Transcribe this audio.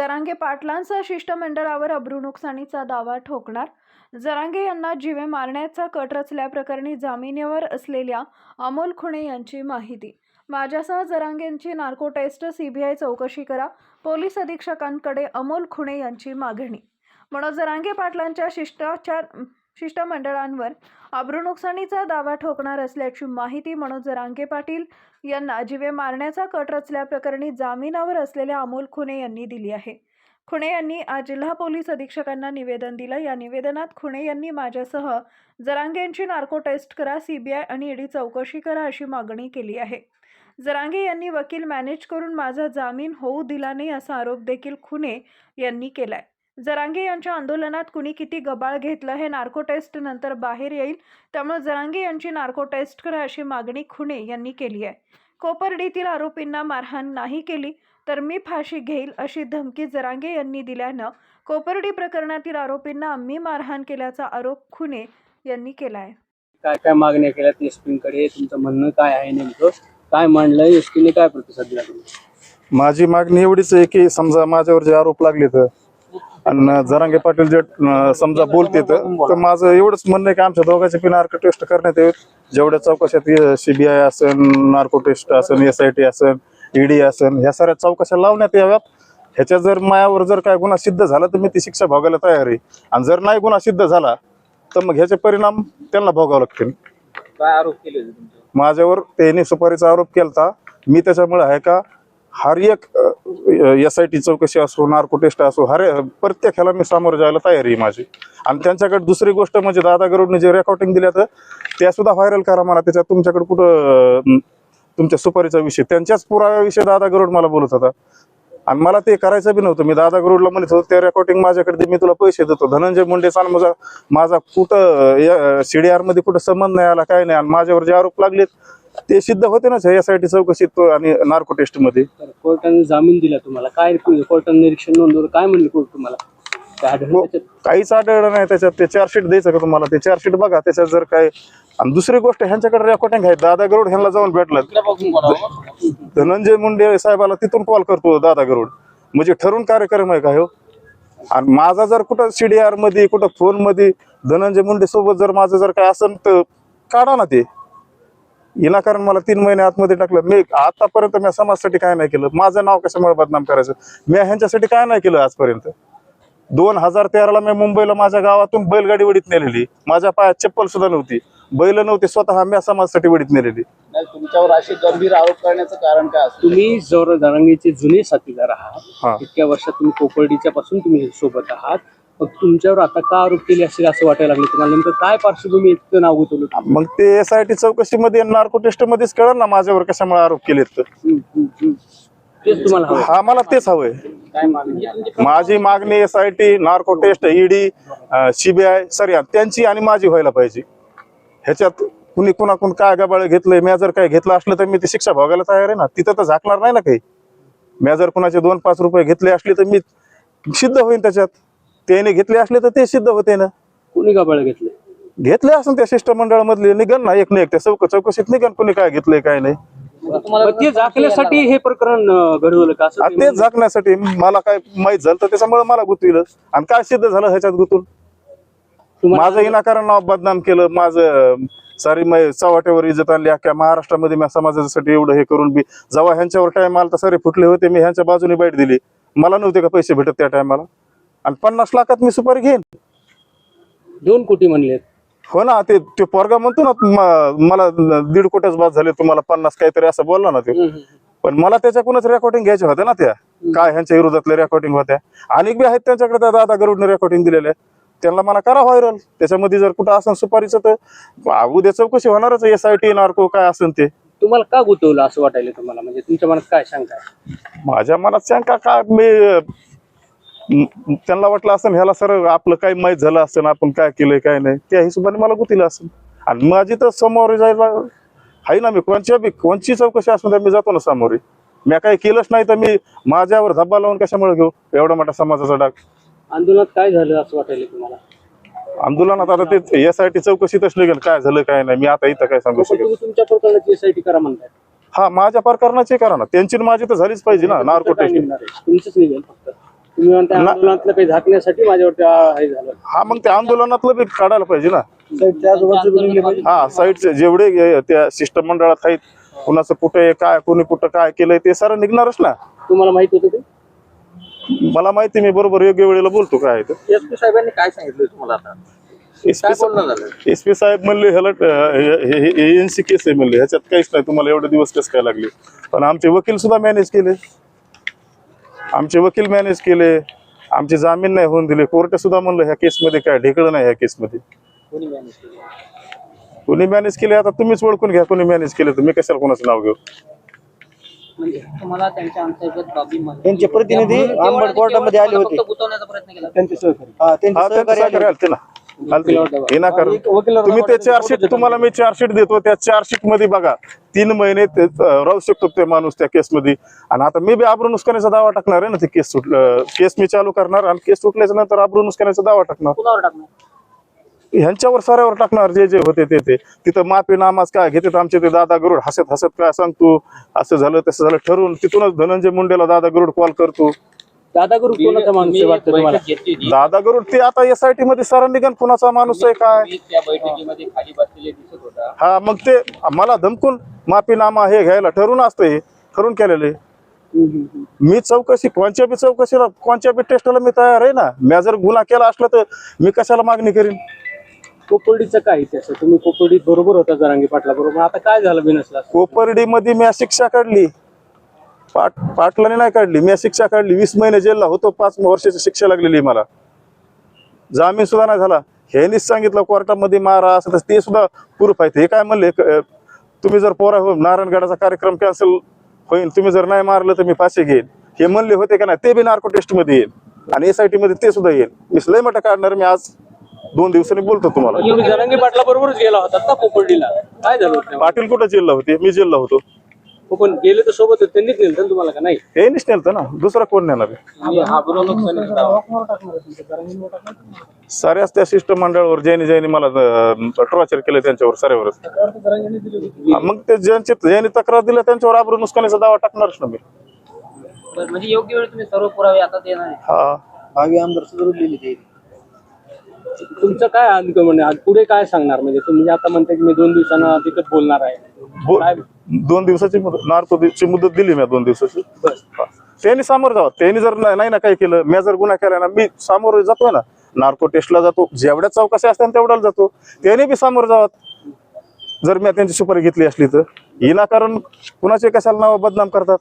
जरांगे पाटलांचा शिष्टमंडळावर अब्रू नुकसानीचा दावा ठोकणार. जरांगे यांना जीवे मारण्याचा कट रचल्याप्रकरणी जामिनीवर असलेल्या अमोल खुणे यांची माहिती. माझ्यासह जरांगेंची नार्को टेस्ट सीबीआय चौकशी करा. पोलीस अधीक्षकांकडे अमोल खुणे यांची मागणी. मनोज जरांगे पाटलांच्या शिष्टाचार शिष्टमंडळांवर अब्रू नुकसानीचा दावा ठोकणार असल्याची माहिती मनोज जरांगे पाटील यांना जीवे मारण्याचा कट रचल्याप्रकरणी जामिनावर असलेल्या अमोल खुणे यांनी दिली आहे. खुणे यांनी आज जिल्हा पोलीस अधीक्षकांना निवेदन दिलं. या निवेदनात खुणे यांनी माझ्यासह जरांगेंची नार्को टेस्ट करा सीबीआय आणि ईडी चौकशी करा अशी मागणी केली आहे. जरांगे यांनी वकील मॅनेज करून माझा जामीन होऊ दिला नाही असा आरोप देखील खुने यांनी केलाय. जरांगे यांच्या आंदोलनात कुणी किती गबाळ घेतलं हे नार्को टेस्ट नंतर बाहेर येईल. त्यामुळे जरांगे यांची नार्को टेस्ट करा अशी मागणी खुने यांनी केली आहे. कोपर्डीतील आरोपींना मारहाण नाही केली तर मी फाशी घेईल अशी धमकी जरांगे यांनी दिल्यानं कोपर्डी प्रकरणातील आरोपींना आम्ही मारहाण केल्याचा आरोप खुने यांनी केला आहे. काय काय मागण्या केल्यात एसपींकडे तुमचं म्हणणं काय आहे नेमकं? काय मांडलंय एसपीने काय प्रतिसाद दिला तुम्ही? माझी मागणी एवढीच आहे की समजा माझ्यावर जे आरोप लागले तर आणि जरांगे पाटील जे अं, समजा बोलते तर माझं एवढंच म्हणणं आहे की आमच्या दोघांचे पण नार्को टेस्ट करण्यात यावेत जेवढ्या चौकशात सीबीआय असेल नार्को टेस्ट असेल एस आय टी असेल ईडी असेल ह्या साऱ्या चौकशा लावण्यात याव्यात. ह्याच्या जर मायावर जर काय गुन्हा सिद्ध झाला तर मी ती शिक्षा भोगायला तयार आहे. आणि जर नाही गुन्हा सिद्ध झाला तर मग ह्याचे परिणाम त्यांना भोगावे लागतील. काय आरोप केले होते माझ्यावर त्यांनी सुपारीचा आरोप केलता. मी त्याच्यामुळे आहे का? हर एक एस आय टी चौकशी असो नार्को टेस्ट असो हर प्रत्येक ह्याला मी सामोरं जायला तयारी आहे माझी. आणि त्यांच्याकडे दुसरी गोष्ट म्हणजे दादा गरुडने जे रेकॉर्डिंग दिल्या तर त्या सुद्धा व्हायरल करा मला त्याच्यात तुमच्याकडे कुठं तुमच्या सुपारीचा विषय त्यांच्याच पुराव्याविषयी दादा गरुड मला बोलत होता. आणि मला ते करायचं बी नव्हतं. मी दादा गरुडला म्हणत होतो ते रेकॉर्डिंग माझ्याकडे दे, मी तुला पैसे देतो. धनंजय मुंडेचा आणि माझा माझा कुठं सीडीआरमध्ये कुठं संबंध नाही आला काय नाही. आणि माझ्यावर जे आरोप लागलेत ते सिद्ध होते ना यासाठी चौकशीत आणि नार्को टेस्टमध्ये. कोर्टाने जामीन दिला तुम्हाला. काय कोर्टाने निरीक्षण नोंदवलं? काय म्हणले कोर्ट तुम्हाला? हो? काहीच आढळलं नाही. त्याच्यात ते चार्जशीट द्यायचं का तुम्हाला? ते चार्जशीट बघा. त्याच्यात जर काय आणि दुसरी गोष्ट ह्यांच्याकडे रेकॉर्डिंग आहे दादा गरुड ह्यांना जाऊन भेटलं. धनंजय मुंडे साहेबाला तिथून कॉल करतो दादा गरुड. म्हणजे ठरून कार्यक्रम आहे का हो? आणि माझा जर कुठं सीडीआरमध्ये कुठं फोनमध्ये धनंजय मुंडे सोबत जर माझं जर काय असेल तर काढा ना ते. विनाकारण मला तीन महिने आतमध्ये टाकलं. मी आतापर्यंत मी समाजासाठी काय नाही केलं. माझं नाव कशामुळे बदनाम करायचं? मी ह्यांच्यासाठी काय नाही केलं आजपर्यंत? दोन हजार तेराला मी मुंबईला माझ्या गावातून बैलगाडी वडीत नेलेली. माझ्या पायात चप्पल सुद्धा नव्हती. बैल नव्हती स्वतः मी समाजासाठी वडीत नेलेली. नाही, तुमच्यावर असे गंभीर आरोप करण्याचं कारण काय असतं? तुम्ही जर जरांगीचे जुने साथीदार हा. आहात इतक्या वर्षात तुम्ही कोपर्डीच्या पासून तुम्ही सोबत आहात. मग तुमच्यावर आता का आरोप केले असेल असं वाटायला लागलं? तुम्हाला नेमकं काय पार्श्वभूमी इतकं नाव गुतवलं मग ते एस आय टी चौकशीमध्ये नार्को टेस्ट मध्येच कळलं ना माझ्यावर कशामुळे आरोप केलेत तर. तेच तुम्हाला हवं. हा मला तेच हवंय. काय मागणी? आहे? माझी मागणी S I T narco test ED CBI sir त्यांची आणि माझी व्हायला पाहिजे. ह्याच्यात कुणी कुणाकडून काय गबाळ घेतलंय मी जर काय घेतलं असलं तर मी ती शिक्षा भोगायला तयार आहे ना. तिथं तर झाकणार नाही ना काही. मी जर कुणाचे दोन पाच रुपये घेतले असले तर मी सिद्ध होईन त्याच्यात. त्याने घेतले असले तर ते सिद्ध होते ना. कोणी गबाळ घेतले? घेतले असून त्या शिष्टमंडळ मधले निघन ना एक ना एक. त्या चौक चौकशीत निघन कुणी काय घेतलंय काय नाही. मग ते झाकण्यासाठी हे प्रकरण अं, घडवलं का असं आणि ते तेच झाकण्यासाठी मला काय माहीत झालं तर त्याच्यामुळे मला गुतविलं. आणि काय सिद्ध झालं ह्याच्यात गुतून? तुम्हाला- माझं विनाकारण नाव बदनाम केलं. माझं सारी मै चव्हाट्यावर इज्जत आणली. अख्ख्या महाराष्ट्रामध्ये मी समाजासाठी एवढं हे करून बी जेव्हा ह्यांच्यावर टाइम आला तर सारे फुटले होते. मी ह्यांच्या बाजूने बाईट दिली. मला नव्हते का पैसे भेटत त्या टायमाला आणि पन्नास लाखात मी सुपारी घेईन. दोन कोटी म्हणले. हो ना ते ते पोरगा म्हणतो ना म- मला दीड कोट्याच बाद झाले तुम्हाला पन्नास काहीतरी असं बोलला ना ते. पण मला त्याच्याकडूनच रेकॉर्डिंग घ्यायच्या होत्या ना त्या. काय ह्यांच्या विरोधातल्या रेकॉर्डिंग होत्या. आणि बी आहेत त्यांच्याकडे त्या दादा गरुडने रेकॉर्डिंग दिलेल्या त्यांना मला करा व्हायरल त्याच्यामध्ये जर कुठं असं सुपारीचं तर आ, उद्या चौकशी होणारच एस आय टी नार्को काय असेल ते. तुम्हाला का गुतवलं असं वाटायला तुम्हाला? म्हणजे तुमच्या मनात काय शंका माझ्या मनात शंका काय मी म- त्यांना वाटलं असं ह्याला सर आपलं काय माहीत झालं असतं आपण काय केलंय काय नाही. त्या हिशोबाने मला गुतीलं असेल आणि माझी तर समोर जायला आहे ना मी कोणच्या बी कोणची चौकशी असून मी जातो ना समोर. मी काही केलंच नाही तर मी माझ्यावर धब्बा लावून कशामुळे घेऊ? एवढा मोठा समाजाचा डाग. आंदोलनात काय झालं असं वाटायला तुम्हाला? आंदोलनात आता ते एस आय टी चौकशीतच निघेल. काय झालं काय नाही मी आता इथं काय सांगू शकेल तुम्ही तुमच्या प्रकरणाची एसआयटी करा म्हणताय. हा माझ्या प्रकरणाची करा ना. त्यांची माझी तर झालीच पाहिजे ना नार्को तुमचं काय टेस्ट निघणार आहे. तुमचंच निघेल फक्त. तुम्ही म्हणता ना- आंदोलनातलं काही झाकण्यासाठी माझ्यावरती आ- हे झालं. हा मग त्या आंदोलनातलं बी काढायला पाहिजे ना. हा साईडचे जेवढे हे त्या शिष्टमंडळात आहेत कुणाचं कुठे काय कोणी कुठं काय केलंय ते सारं निघणारच ना. तुम्हाला माहीत होतं ते? मला माहिती मी बरोबर योग्य वेळेला बोलतो काय आहे ते. एस पी साहेबांनी काय सांगितलं तुम्हाला आता? काय बोलणं झालं? एस पी साहेब म्हणले ह्याला एनसी केस आहे म्हणले ह्याच्यात काहीच नाही तुम्हाला एवढे दिवस कसं काय लागले? पण आमचे वकील सुद्धा मॅनेज केले. आमचे वकील मॅनेज केले आमचे जामीन नाही होऊन दिले. कोर्ट सुद्धा म्हणलं ह्या केसमध्ये काय ढेकळं नाही ह्या केसमध्ये कोणी मॅनेज केलं? कोणी मॅनेज केले आता तुम्हीच ओळखून घ्या कोणी मॅनेज केले तुम्ही कशाला कोणाचं नाव घेऊ? म्हणजे तुम्हाला त्यांच्या अंतर्गत बाबी माहिती त्यांचे प्रतिनिधी आंबड कोर्टामध्ये आले होते. गुंतवण्याचा प्रयत्न केला. त्यांचे सहकारी. त्यांचे त्यांचं सहकारी सहकार्य आले आलते ना. आलते. हे ना करू तुम्ही ते चार्जशीट तुम्हाला मी चार्जशीट देतो. त्या चार्जशीटमध्ये बघा तीन महिने ते राहू शकतो ते माणूस त्या केस मध्ये. आणि आता मी बी आबरू नुसकाण्याचा दावा टाकणार आहे ना ते केस सुट केस मी चालू करणार आणि केस सुटल्याच्या नंतर आबरू नुसकाण्याचा दावा टाकणार. ह्यांच्यावर साऱ्यावर टाकणार जे जे होते ते ते. तिथं माफी नामाज काय घेतात आमचे ते दादा गरुड हसत हसत काय सांगतो? असं झालं तसं झालं ठरवून तिथूनच धनंजय मुंडेला दादा गरुड कॉल करतो. दादा गुरु कोणाचा माणूस आहे वाटतं तुम्हाला? दादा गरुड ते आता एस आय टी मध्ये सरांनी गण कुणाचा माणूस आहे काय? त्या बैठकीमध्ये खाली बसलेले दिसत होता. हा मग ते मला धमकून माफीनामा हे घ्यायला ठरवून असतं हे ठरवून केलेले मी चौकशी कोणत्या बी चौकशीला कोणत्या बी टेस्टला मी तयार आहे ना? मी जर गुन्हा केला असला तर मी कशाला मागणी करीन? कोपर्डीचं काय त्याचं? तुम्ही कोपर्डीत बरोबर होता जरांगी पाटला बरोबर. आता काय झालं बिनसला? कोपर्डी मध्ये मी शिक्षा काढली. पाट पाटलाने नाही काढली. मी शिक्षा काढली. वीस महिने जेलला होतो. पाच वर्षाची शिक्षा लागलेली मला. जामीन सुद्धा नाही झाला. ह्यांनीच सांगितलं कोर्टामध्ये मारा असं ते सुद्धा प्रूफ आहे हे काय म्हणले? तुम्ही जर पोरा हो नारायणगडाचा कार्यक्रम कॅन्सल होईल. तुम्ही जर नाही मारलं तर मी फाशी घेईन. हे म्हणले होते का नाही? ते बी नार्को टेस्टमध्ये येईल. आणि एस आय टी मध्ये ते सुद्धा येईल. मी लय मोठा काढणार. मी आज दोन दिवसांनी बोलतो तुम्हाला? पाटील कुठं जेलला होते? मी जेलला होतो. हो, पण गेले तर सोबत होते. त्यांनीच नेलं ना तुम्हाला का? नाही? हे नेलतं ना. दुसरा कोण? हा बरोबर. साऱ्याच त्या शिष्टमंडळावर ज्यांनी ज्यांनी मला टॉर्चर केलं त्यांच्यावर साऱ्यावरच. हा, मग ते ज्यांची ज्यांनी तक्रार दिली त्यांच्यावर आबरू नुसकानीचा दावा टाकणारच ना मी. म्हणजे योग्य वेळी तुम्ही सर्व पुरावे आता देणार आहे. हा. भावी आमदार सुधरलेले ते. तुमचं काय आणखं म्हणजे आज पुढे काय सांगणार? म्हणजे तुम्ही आता म्हणता की मी दोन दिवसांना तिकट बोलणार आहे. बो- काय? दोन दिवसाची नार्कोची मुदत दिली मी दोन दिवसाची. त्यांनी सामोरं जावं. त्यांनी जर नाही ना काय केलं मी जर गुन्हा केला ना मी सामोरं जातोय ना. नार्को टेस्टला जातो. जेवढ्या चौकशी असतात तेवढ्याला जातो. त्याने बी सामोरं जावं. जर मी त्यांची सुपारी घेतली असली तर. विनाकारण कुणाचे कशाला नाव बदनाम करतात?